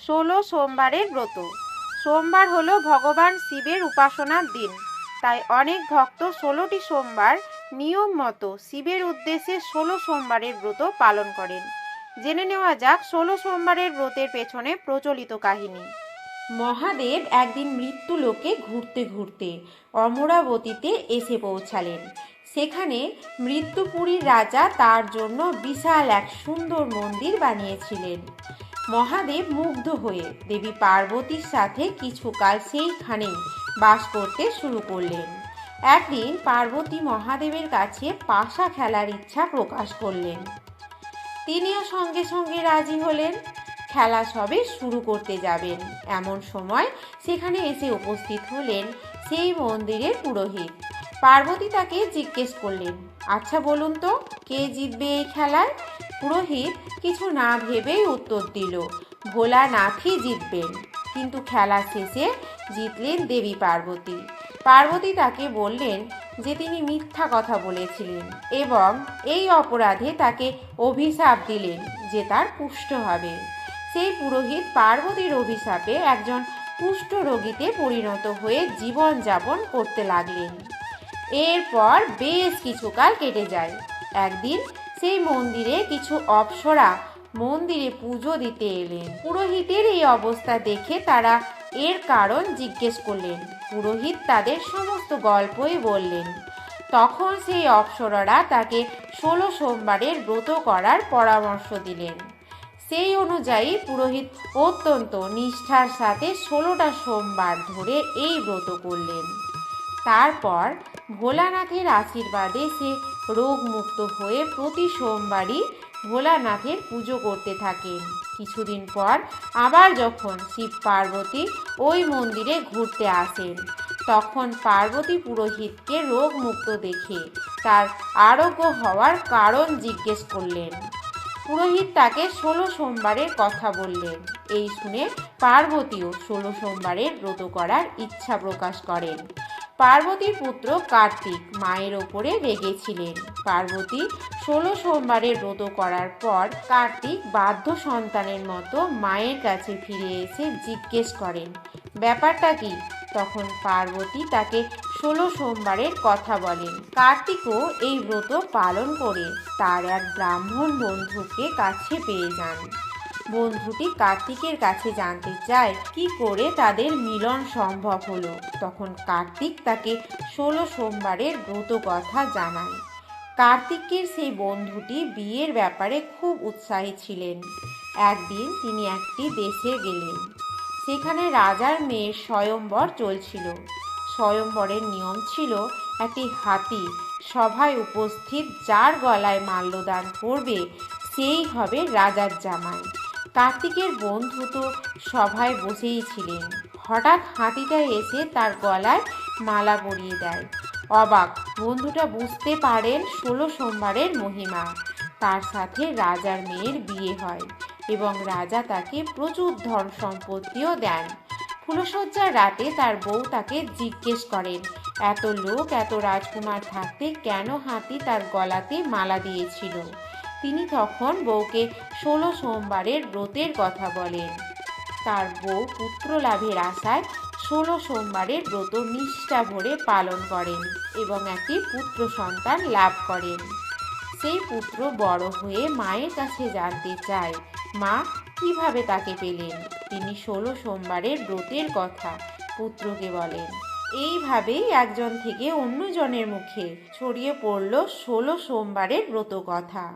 ষোলো সোমবারের ব্রত। সোমবার হলো ভগবান শিবের উপাসনার দিন। তাই অনেক ভক্ত ষোলোটি সোমবার নিয়ম মতো শিবের উদ্দেশ্যে ষোলো সোমবারের ব্রত পালন করেন। জেনে নেওয়া যাক ষোলো সোমবারের ব্রতের পেছনে প্রচলিত কাহিনী। মহাদেব একদিন মৃত্যু লোকে ঘুরতে ঘুরতে অমরাবতীতে এসে পৌঁছালেন। সেখানে মৃত্যুপুরীর রাজা তার জন্য বিশাল এক সুন্দর মন্দির বানিয়েছিলেন। মহাদেব মুগ্ধ হয়ে দেবী পার্বতীর সাথে কিছুকাল সেইখানেই বাস করতে শুরু করলেন। একদিন পার্বতী মহাদেবের কাছে পাশা খেলার ইচ্ছা প্রকাশ করলেন। তিনিও সঙ্গে সঙ্গে রাজি হলেন। খেলা সবে শুরু করতে যাবেন। এমন সময় সেখানে এসে উপস্থিত হলেন সেই মন্দিরের পুরোহিত। পার্বতী তাকে জিজ্ঞেস করলেন আচ্ছা বলুন তো, কে জিতবে এই খেলায়? পুরোহিত কিছু না ভেবেই উত্তর দিল, ভোলানাথই জিতবেন। কিন্তু খেলা শেষে জিতলেন দেবী পার্বতী। পার্বতী তাকে বললেন যে তিনি মিথ্যা কথা বলেছিলেন এবং এই অপরাধে তাকে অভিশাপ দিলেন যে তার পুষ্ট হবে। সেই পুরোহিত পার্বতীর অভিশাপে একজন কুষ্ঠ রোগীতে পরিণত হয়ে জীবন যাপন করতে লাগলেন। এরপর বেশ কিছুকাল কেটে যায়। একদিন সেই মন্দিরে কিছু অপ্সরা মন্দিরে পুজো দিতে এলেন। পুরোহিতের এই অবস্থা দেখে তারা এর কারণ জিজ্ঞেস করলেন। পুরোহিত তাদের সমস্ত গল্পই বললেন। তখন সেই অপ্সরারা তাকে ষোলো সোমবারের ব্রত করার পরামর্শ দিলেন। সেই অনুযায়ী পুরোহিত অত্যন্ত নিষ্ঠার সাথে ষোলোটা সোমবার ধরে এই ব্রত করলেন। তারপর ভোলানাথের আশীর্বাদে সে রোগমুক্ত হয়ে প্রতি সোমবারই ভোলানাথের পুজো করতে থাকেন কিছুদিন পর আবার যখন শিব পার্বতী ওই মন্দিরে ঘুরতে আসেন, তখন পার্বতী পুরোহিতকে রোগমুক্ত দেখে তার আরোগ্য হওয়ার কারণ জিজ্ঞেস করলেন। পুরোহিত তাকে ষোলো সোমবারের কথা বললেন। এই শুনে পার্বতীও ষোলো সোমবারের ব্রত করার ইচ্ছা প্রকাশ করেন। পার্বতীর পুত্র কার্তিক মায়ের ওপরে রেগেছিলেন। পার্বতী ষোলো সোমবারের ব্রত করার পর কার্তিক বাধ্য সন্তানের মতো মায়ের কাছে ফিরে এসে জিজ্ঞেস করেন, ব্যাপারটা কি? তখন পার্বতী তাকে ষোলো সোমবারের কথা বলেন। কার্তিকও এই ব্রত পালন করে তার এক ব্রাহ্মণ বন্ধুকে কাছে পেয়ে যান। বন্ধুটি কার্তিকের কাছে জানতে চায়, কি করে তাদের মিলন সম্ভব হলো। তখন কার্তিক তাকে ষোলো সোমবারের ব্রত কথা জানায়। কার্তিকের সেই বন্ধুটি বিয়ের ব্যাপারে খুব উৎসাহী ছিলেন। একদিন তিনি একটি দেশে গেলেন। সেখানে রাজার মেয়ের স্বয়ম্বর চলছিল। স্বয়ম্বরের নিয়ম ছিল, একটি হাতি সভায় উপস্থিত যার গলায় মাল্যদান করবে, সেই হবে রাজার জামাই। কার্তিকের বন্ধু তো সভায় বসেই ছিলেন। হঠাৎ হাতিটা এসে তার গলায় মালা পরিয়ে দেয়। অবাক, বন্ধুটা বুঝতে পারেন ষোলো সোমবারের মহিমা। তার সাথে রাজার মেয়ের বিয়ে হয় এবং রাজা তাকে প্রচুর ধন সম্পত্তিও দেন। ফুলশয্যার রাতে তার বউ তাকে জিজ্ঞেস করেন, এত লোক, এত রাজকুমার থাকতে কেন হাতি তার গলাতে মালা দিয়েছিল? তিনি তখন বউকে ষোলো সোমবারের ব্রতের কথা বলেন। তার বউ পুত্র লাভের আশায় ষোলো সোমবারের ব্রত নিষ্ঠা ভরে পালন করেন এবং একটি পুত্র সন্তান লাভ করেন। সেই পুত্র বড় হয়ে মায়ের কাছে জানতে চায়, মা, কীভাবে তাকে পেলেন? তিনি ষোলো সোমবারের ব্রতের কথা পুত্রকে বলেন। এইভাবেই একজন থেকে অন্যজনের মুখে ছড়িয়ে পড়ল ষোলো সোমবারের ব্রত কথা।